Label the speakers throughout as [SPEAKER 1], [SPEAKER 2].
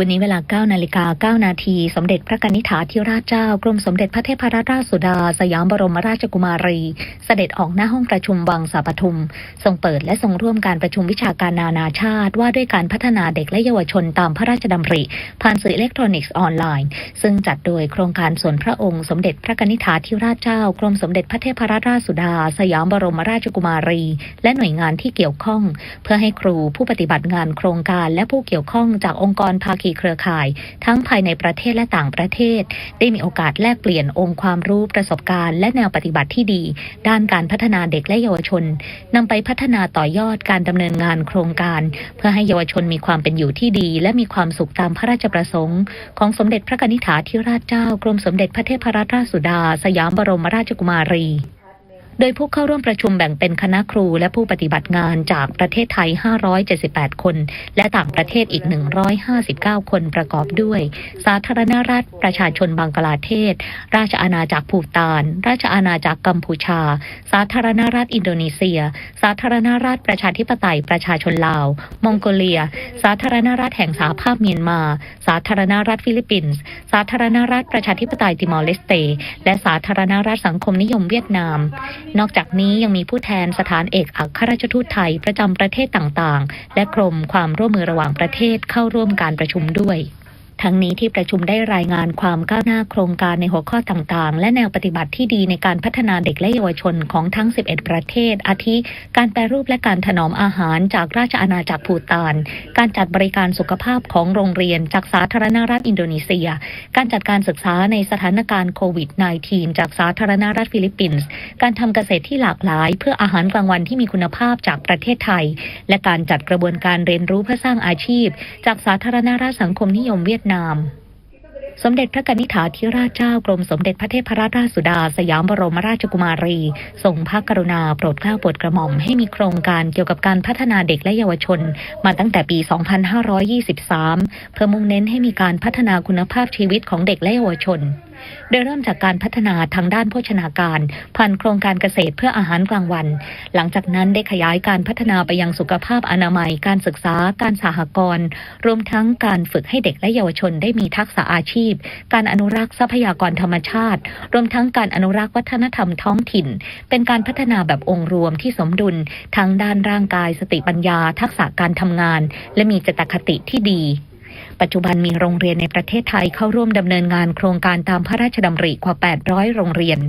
[SPEAKER 1] วันนี้เวลา 9 นาฬิกา 9 นาที สมเด็จพระนิธิถาธิราชเจ้า กรมสมเด็จพระเทพรัตนราชสุดา สยามบรมราชกุมารี เสด็จออกหน้าห้องประชุมวังสาปทุม ทรงเปิดและทรงร่วมการประชุมวิชาการนานาชาติ ว่าด้วยการพัฒนาเด็กและเยาวชนตามพระราชดำริ ผ่านสื่ออิเล็กทรอนิกส์ออนไลน์ ซึ่งจัดโดยโครงการส่วนพระองค์ สมเด็จพระนิธิถาธิราชเจ้า กรมสมเด็จพระเทพรัตนราชสุดา สยามบรมราชกุมารี และหน่วยงานที่เกี่ยวข้อง เพื่อให้ครูผู้ปฏิบัติงานโครงการและผู้เกี่ยวข้องจากองค์กรภาคีีเครือข่าย ทั้งภายในประเทศและต่างประเทศ ได้มีโอกาสแลกเปลี่ยนองค์ความรู้ประสบการณ์ และแนวปฏิบัติที่ดี ด้านการพัฒนาเด็กและเยาวชนนำไปพัฒนาต่อยอดการดำเนินงานโครงการ เพื่อให้เยาวชนมีความเป็นอยู่ที่ดี และมีความสุขตามพระราชประสงค์ ของสมเด็จพระนิธิถาธิราชเจ้ากรมสมเด็จพระเทพรัตนราชสุดา สยามบรมราชกุมารี โดยผู้เข้าร่วมประชุมแบ่งเป็นคณะครูและผู้ปฏิบัติงานจากประเทศไทย 578 คน และต่างประเทศอีก 159 คนประกอบด้วย สาธารณรัฐประชาชนบังกลาเทศ ราชอาณาจักรภูตาน ราชอาณาจักรกัมพูชา สาธารณรัฐอินโดนีเซีย สาธารณรัฐประชาธิปไตยประชาชนลาว มองโกเลีย สาธารณรัฐแห่งสหภาพเมียนมา สาธารณรัฐฟิลิปปินส์าธารณรัฐประชาธิปไตยติมอร์เลสเต และสาธารณรัฐสังคมนิยมเวียดนาม นอกจากนี้ยังมีผู้แทนสถานเอกอัครราชทูตไทยประจำประเทศต่างๆ และกรมความร่วมมือระหว่างประเทศเข้าร่วมการประชุมด้วย ทั้งนี้ที่ประชุมได้รายงานความก้าวหน้าโครงการในหัวข้อต่างๆ และแนวปฏิบัติที่ดีในการพัฒนาเด็กและเยาวชนของทั้ง 11 ประเทศ อาทิ การแปรรูปและการถนอมอาหารจากราชอาณาจักรภูตาน การจัดบริการสุขภาพของโรงเรียนจากสาธารณรัฐอินโดนีเซีย การจัดการศึกษาในสถานการณ์โควิด -19 จากสาธารณรัฐฟิลิปปินส์ การทำเกษตรที่หลากหลาย เพื่ออาหารกลางวันที่มีคุณภาพจากประเทศไทย และการจัดกระบวนการเรียนรู้เพื่อสร้างอาชีพ จากสาธารณรัฐสังคมนิยมเวียดนาม สมเด็จพระกนิษฐาธิราชเจ้ากรมสมเด็จพระเทพรัตนราชสุดา สยามบรมราชกุมารีทรงพระกรุณาโปรดเกล้าโปรดกระหม่อมให้มีโครงการเกี่ยวกับการพัฒนาเด็กและเยาวชน มาตั้งแต่ปี 2523 เพื่อมุ่งเน้นให้มีการพัฒนาคุณภาพชีวิตของเด็กและเยาวชน โดยเริ่มจากการพัฒนาทางด้านโภชนาการ ผ่านโครงการเกษตรเพื่ออาหารกลางวัน หลังจากนั้นได้ขยายการพัฒนาไปยังสุขภาพอนามัย การศึกษา การสหกรณ์ รวมทั้งการฝึกให้เด็กและเยาวชนได้มีทักษะอาชีพ การอนุรักษ์ทรัพยากรธรรมชาติ รวมทั้งการอนุรักษ์วัฒนธรรมท้องถิ่น เป็นการพัฒนาแบบองค์รวมที่สมดุลทั้งด้านร่างกาย สติปัญญา ทักษะการทำงาน และมีจตคติที่ดี ปัจจุบันมีโรงเรียนในประเทศไทยเข้าร่วมดำเนินงานโครงการตามพระราชดำริกว่า 800 โรงเรียน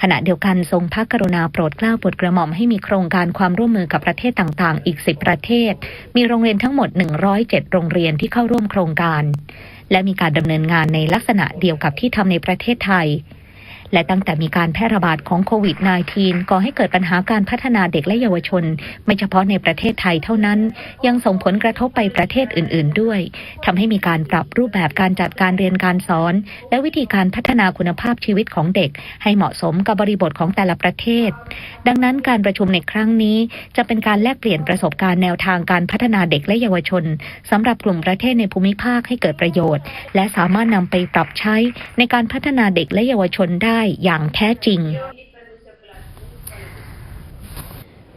[SPEAKER 1] ขณะเดียวกันทรงพระกรุณาโปรดเกล้าโปรดกระหม่อมให้มีโครงการความร่วมมือกับประเทศต่างๆ อีก 10 ประเทศ มีโรงเรียนทั้งหมด 107 โรงเรียนที่เข้าร่วมโครงการ และมีการดำเนินงานในลักษณะเดียวกับที่ทำในประเทศไทย และตั้งแต่มีการแพร่ระบาดของโควิด -19 ก่อให้เกิดปัญหาการพัฒนาเด็กและเยาวชน ไม่เฉพาะในประเทศไทยเท่านั้น ยังส่งผลกระทบไปประเทศอื่น ๆ ด้วยทำให้มีการปรับรูปแบบการจัดการเรียนการสอน และวิธีการพัฒนาคุณภาพชีวิตของเด็ก ให้เหมาะสมกับบริบทของแต่ละประเทศ ดังนั้นการประชุมในครั้งนี้ จะเป็นการแลกเปลี่ยนประสบการณ์แนวทางการพัฒนาเด็กและเยาวชนสำหรับกลุ่มประเทศในภูมิภาคให้เกิดประโยชน์ และสามารถนำไปปรับใช้ในการพัฒนาเด็กและเยาวชนได้อย่างแท้จริง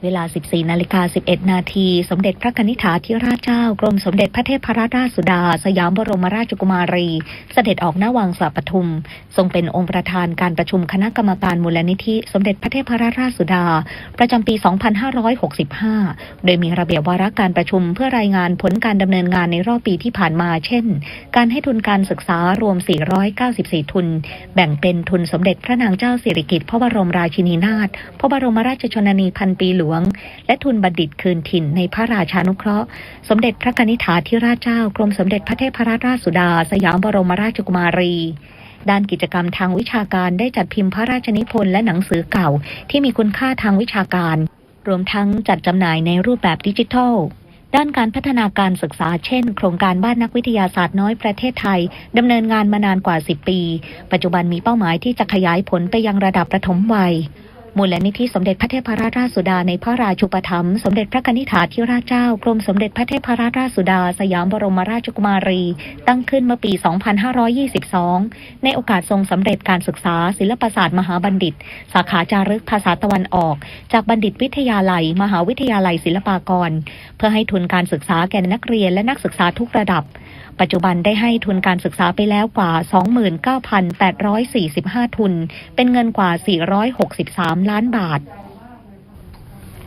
[SPEAKER 1] เวลา 14 นาฬิกา 11 นาที สมเด็จพระนิธิาธิราชเจ้า กรมสมเด็จพระเทพรัตนราชสุดา สยามบรมราชกุมารี เสด็จออกหน้าวังสาปทุม ทรงเป็นองค์ประธานการประชุมคณะกรรมการมูลนิธิ สมเด็จพระเทพรัตนราชสุดา ประจำปี 2565 โดยมีระเบียบวาระการประชุมเพื่อรายงานผลการดำเนินงานในรอบปีที่ผ่านมา เช่น การให้ทุนการศึกษารวม 494 ทุน แบ่งเป็นทุนสมเด็จพระนางเจ้าสิริกิติ์พระบรมราชินีนาถ พระบรมราชชนนีพันปีหลวงและทุนบัณฑิตคืนถิ่นในพระราชานุเคราะห์ สมเด็จพระนิธิถาธิราชเจ้ากรมสมเด็จพระเทพรัตนราชสุดา สยามบรมราชกุมารีด้านกิจกรรมทางวิชาการได้จัดพิมพ์พระราชนิพนธ์และหนังสือเก่า ที่มีคุณค่าทางวิชาการ รวมทั้งจัดจำหน่ายในรูปแบบดิจิทัล ด้านการพัฒนาการศึกษาเช่น โครงการบ้านนักวิทยาศาสตร์น้อยประเทศไทยดำเนินงานมานานกว่า 10 ปี ปัจจุบันมีเป้าหมายที่จะขยายผลไปยังระดับประถมวัย มูลนิธิสมเด็จพระเทพรัตนราชสุดาในพระราชูปถัมภ์สมเด็จพระนิษฐาธิราชเจ้ากรมสมเด็จพระเทพรัตนราชสุดา สยามบรมราชกุมารี ตั้งขึ้นเมื่อปี 2522 ในโอกาสทรงสำเร็จการศึกษาศิลปศาสตร์มหาบัณฑิต สาขาจารึกภาษาตะวันออก จากบัณฑิตวิทยาลัย มหาวิทยาลัยศิลปากร เพื่อให้ทุนการศึกษาแก่นักเรียนและนักศึกษาทุกระดับปัจจุบันได้ให้ทุนการศึกษาไปแล้วกว่า 29,845 ทุน เป็นเงินกว่า 463 ล้านบาท